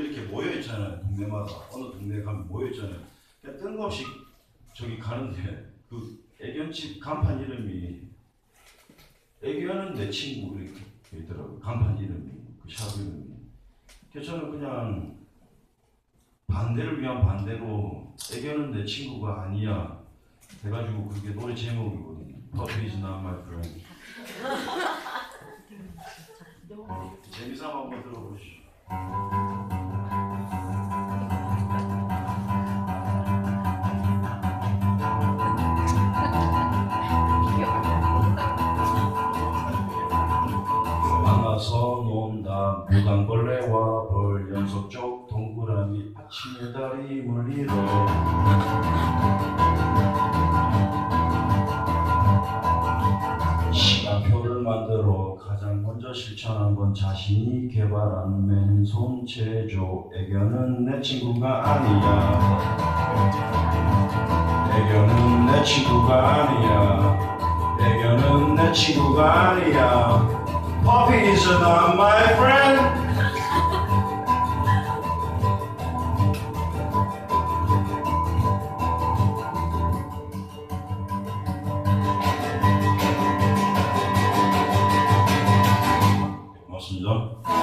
애견들이 이렇게 모여 있잖아요. 동네마다 어느 동네 가면 모여 있잖아요. 그냥 뜬금없이 저기 가는데 그 애견집 간판 이름이 애견은 내 친구 이렇게 돼 있더라고요. 간판 이름이 그 샵 이름이. 그래서 저는 그냥 반대를 위한 반대로 애견은 내 친구가 아니야 해가지고 그게 노래 제목이거든요. Puppy is not my friend. 재미삼아 한번 들어보시죠. 논다 무당벌레와 벌 연속 쪽 동그라미 아침에 다리 물리러 시간표를 만들어 가장 먼저 실천한 건 자신이 개발한 맨손 체조 애견은 내 친구가 아니야. 애견은 내 친구가 아니야. 애견은 내 친구가 아니야. Puppies are not my friend 是的。